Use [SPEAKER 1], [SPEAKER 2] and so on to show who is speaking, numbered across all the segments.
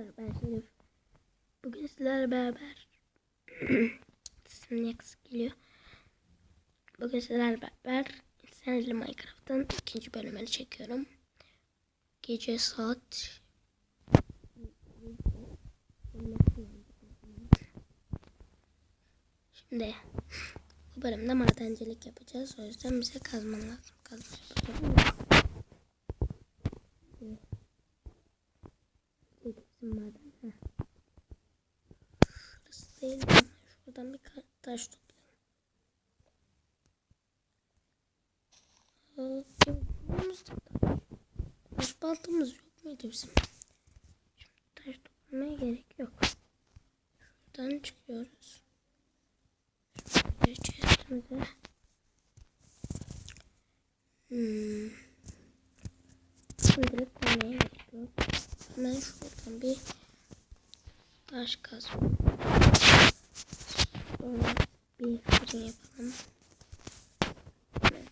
[SPEAKER 1] arkadaşlar ben. Bugün sizlerle beraber sesim niye geliyor. Bugün sizlerle beraber Senli Minecraft'ın ikinci bölümünü çekiyorum. Gece saat Şimdi bu bölümde madencilik yapacağız. O yüzden bize kazman lazım. Kazma yapalım. Bizim maden. Heh. Değil mi? Şuradan bir taş toplayalım. Taş. Baltamız yok muydu bizim? Şimdi taş toplamaya gerek yok. Şuradan çıkıyoruz. Şöyle chestimize. Hmm. Şimdilik. Hemen şuradan bir taş kazma. Sonra bir fırın yapalım. Hemen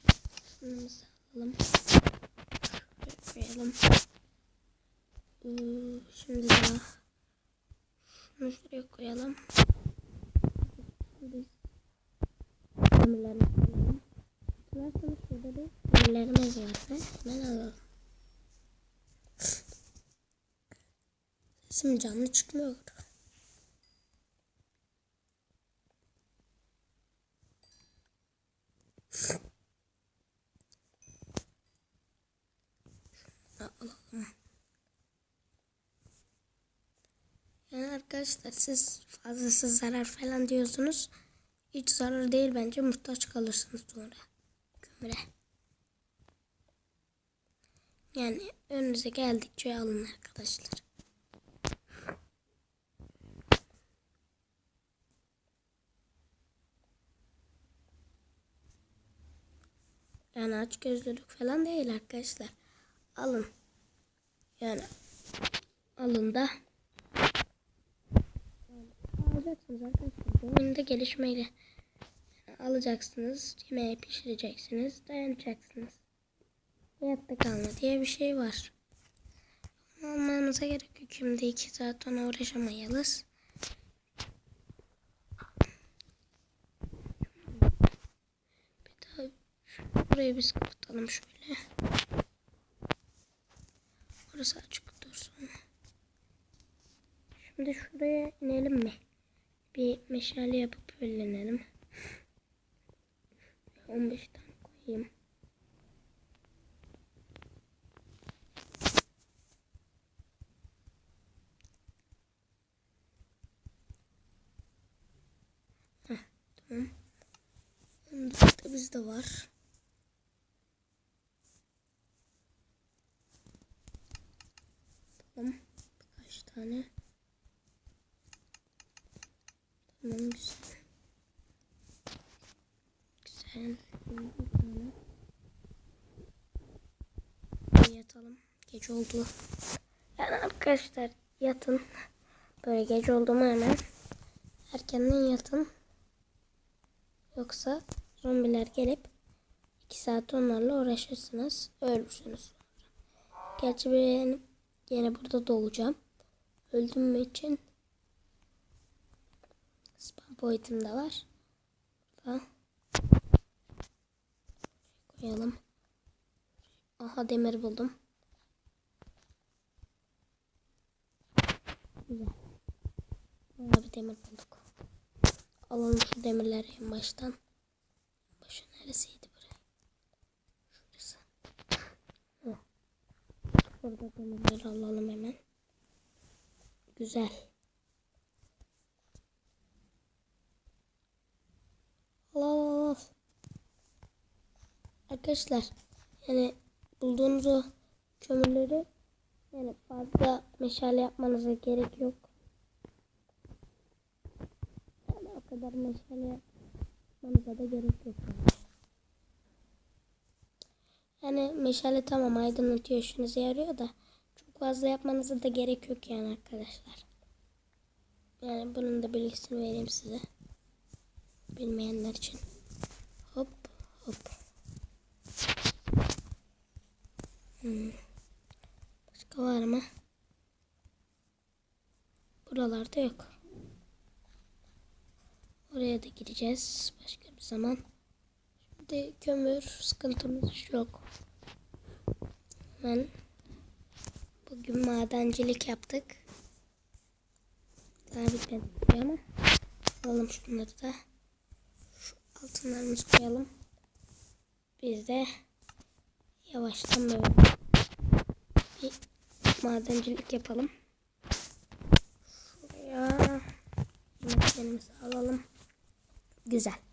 [SPEAKER 1] fırınımızı alalım. Şuraya koyalım. Ee, Şimdi daha şunu şuraya koyalım. Biz demirlerimizi koyalım. Hatırlarsanız şurada bir demirlerimiz vardı. Hemen alalım. Sesim canlı çıkmıyor. Yani arkadaşlar siz fazlası zarar falan diyorsunuz. Hiç zarar değil bence muhtaç kalırsınız sonra. Kömüre. Yani önünüze geldikçe alın arkadaşlar. Yani aç gözlülük falan değil arkadaşlar. Alın. Yani alın da alacaksınız arkadaşlar. Bu oyunda gelişmeyle yani alacaksınız, yemeği pişireceksiniz, dayanacaksınız. Hayatta kalma diye bir şey var. Almanıza gerek yok. Şimdi iki saat ona uğraşamayalız. Bir daha burayı biz kapatalım şöyle. Orası açık dursun. Şimdi şuraya inelim mi? Bir meşale yapıp öğlenelim. 15 tane koyayım. Heh, tamam. Onda da bizde var. Tamam. Birkaç tane. Tamam güzel. Güzel. Yatalım. Gece oldu. Yani arkadaşlar yatın. Böyle gece oldu mu hemen erkenden yatın. Yoksa zombiler gelip 2 saat onlarla uğraşırsınız. Ölürsünüz. Gerçi ben yine burada doğacağım. Öldüm mü için spam boyutum da var. Burada. Koyalım. Aha demir buldum. Güzel. Bayağı bir demir bulduk. Alalım şu demirleri baştan. Başı neresiydi buraya? Şurası. Heh. Burada demirleri alalım hemen. Güzel. Al al. Arkadaşlar yani bulduğunuz o kömürleri yani fazla meşale yapmanıza gerek yok. Yani o kadar meşale yapmanıza da gerek yok. Yani, meşale tamam aydınlatıyor işinize yarıyor da çok fazla yapmanıza da gerek yok yani arkadaşlar. Yani bunun da bilgisini vereyim size. Bilmeyenler için. Hop hop. Hmm. Başka var mı? Buralarda yok. Oraya da gideceğiz başka bir zaman. Şimdi kömür sıkıntımız yok. Hemen bugün madencilik yaptık. Daha bitmedi ama alalım şunları da. Şu altınlarımızı koyalım. Biz de yavaştan böyle bir madencilik yapalım. Şuraya yemeklerimizi alalım. Güzel.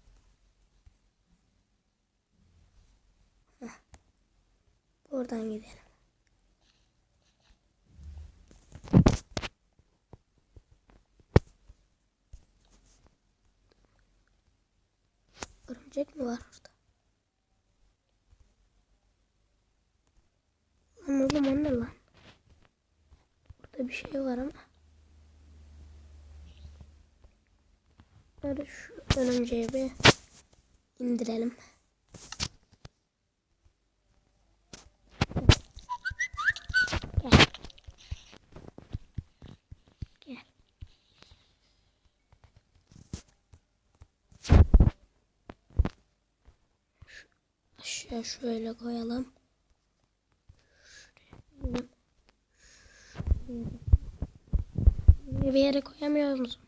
[SPEAKER 1] Buradan gidelim. Örümcek mi var orada? Lan oğlum o lan? Burada bir şey var ama. Böyle şu örümceği bir indirelim. Şöyle koyalım. Bir yere koyamıyoruz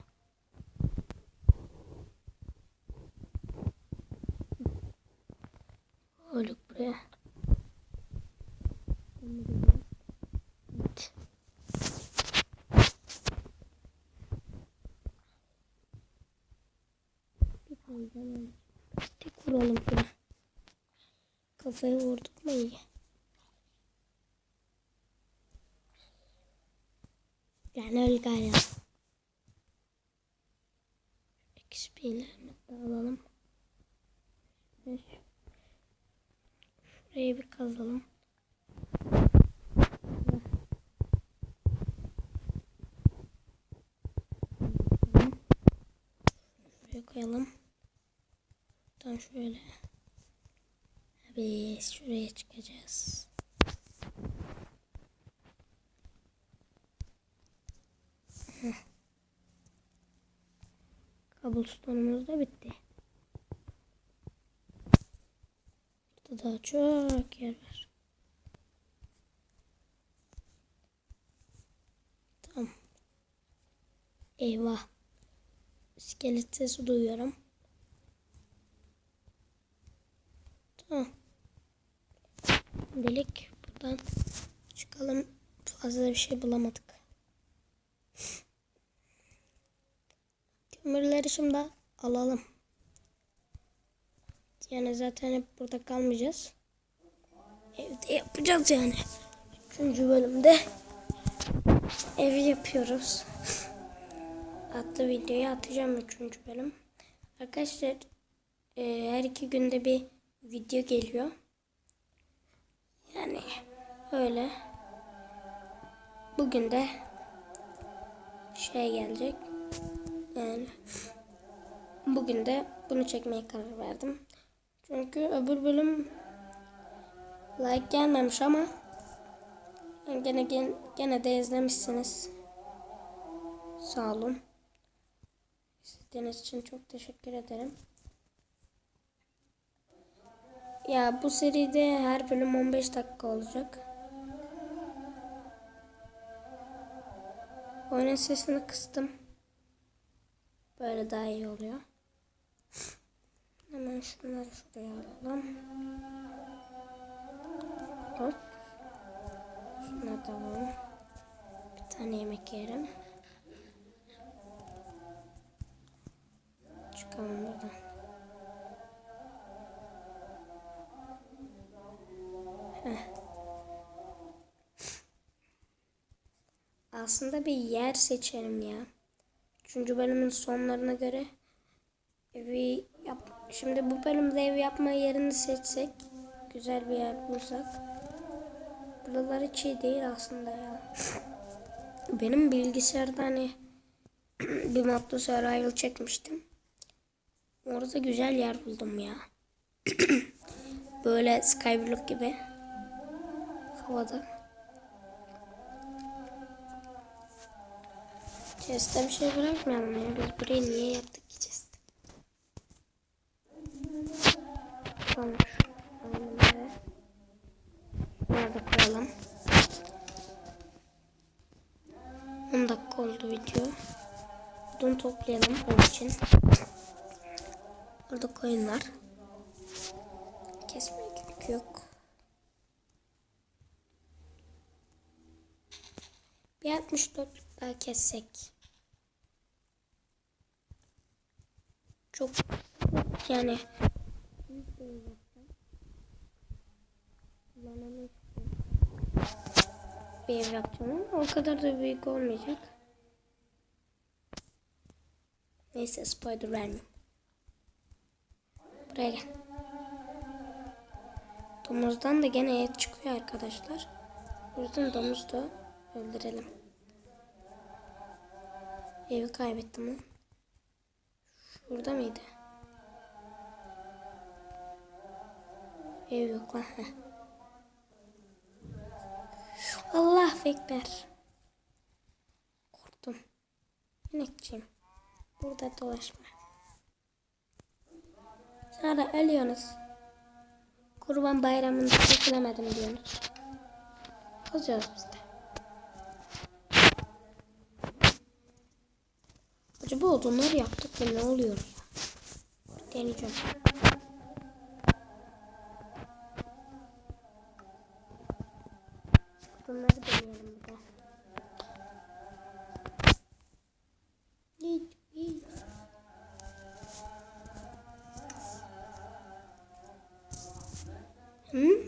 [SPEAKER 1] Kafayı vurduk mu iyi. Yani öyle galiba. XP'lerimizi de alalım. Şurayı bir kazalım. Şuraya koyalım. Buradan şöyle. Biz şuraya çıkacağız. Cobblestone'umuz da bitti. Burada daha çok yer var. Tamam. Eyvah. İskelet sesi duyuyorum. Tamam. Şimdilik buradan çıkalım. Fazla bir şey bulamadık. Kömürleri şimdi alalım. Yani zaten hep burada kalmayacağız. Evde yapacağız yani. Üçüncü bölümde ev yapıyoruz. Adlı videoyu atacağım üçüncü bölüm. Arkadaşlar e, her iki günde bir video geliyor. Yani öyle. Bugün de şey gelecek. Yani bugün de bunu çekmeye karar verdim. Çünkü öbür bölüm like gelmemiş ama gene gene, gene de izlemişsiniz. Sağ olun. İzlediğiniz için çok teşekkür ederim. Ya bu seride her bölüm 15 dakika olacak. Oyunun sesini kıstım. Böyle daha iyi oluyor. Hemen şunları şuraya alalım. Hop. Şunları da alalım. Bir tane yemek yerim. Çıkalım buradan. Aslında bir yer seçelim ya. Üçüncü bölümün sonlarına göre evi yap. Şimdi bu bölümde ev yapma yerini seçsek, güzel bir yer bulsak. Buralar hiç iyi değil aslında ya. Benim bilgisayarda hani bir modlu survival çekmiştim. Orada güzel yer buldum ya. Böyle Skyblock gibi havada. Chest'te bir şey bırakmayalım ya. Biz burayı niye yaptık ki chest? Tamam. Nerede koyalım? 10 dakika oldu video. Odun toplayalım onun için. Orada koyunlar. Kesmeye gerek yok. Bir 64 daha kessek. Çok yani bir ev yapacağım. O kadar da büyük olmayacak. Neyse spoiler vermeyeyim. Buraya gel. Domuzdan da gene et çıkıyor arkadaşlar. O yüzden domuzu da öldürelim. Evi kaybettim lan. Şurada mıydı? Ev yok lan. Allah ekber. Korktum. İnekçiyim. Burada dolaşma. Sonra ölüyorsunuz. Kurban bayramında kesilemedim diyorsunuz. Kızıyoruz biz de. Acaba odunları yaptık mı ne oluyor? Deneyeceğim. Odunları deneyelim bir de. Hı?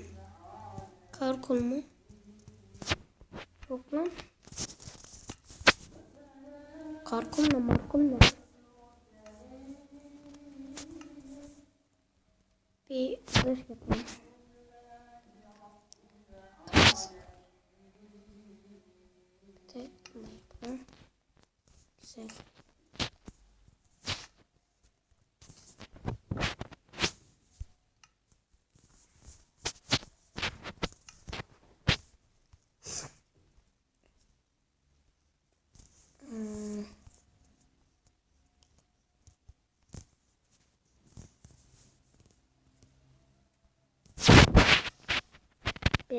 [SPEAKER 1] Karkol mu? Yok lan. Karkol ne? Bir yapalım.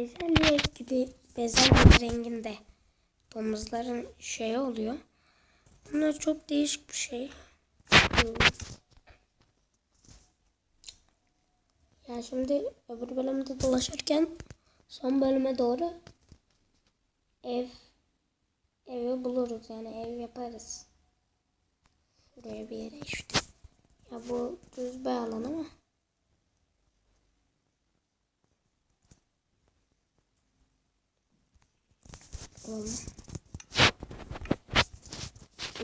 [SPEAKER 1] Bezelye gibi bezelye renginde domuzların şey oluyor. Bunlar çok değişik bir şey. Hmm. Ya şimdi öbür bölümde dolaşırken son bölüme doğru ev evi buluruz yani ev yaparız. Şuraya bir yere işte. Ya bu düz bir alan ama. Oğlum.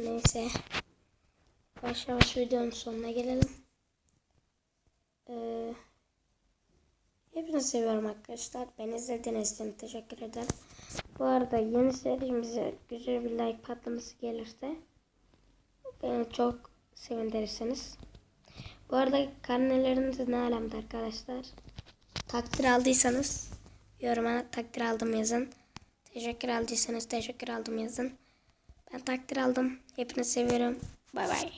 [SPEAKER 1] Neyse. Yavaş yavaş videonun sonuna gelelim. Ee, hepinizi seviyorum arkadaşlar. Beni izlediğiniz için teşekkür ederim. Bu arada yeni serimize güzel bir like patlaması gelirse beni çok sevindirirsiniz. Bu arada karneleriniz ne alemde arkadaşlar? Takdir aldıysanız yoruma takdir aldım yazın. Teşekkür aldıysanız teşekkür aldım yazın. Ben takdir aldım. Hepinizi seviyorum. Bay bay.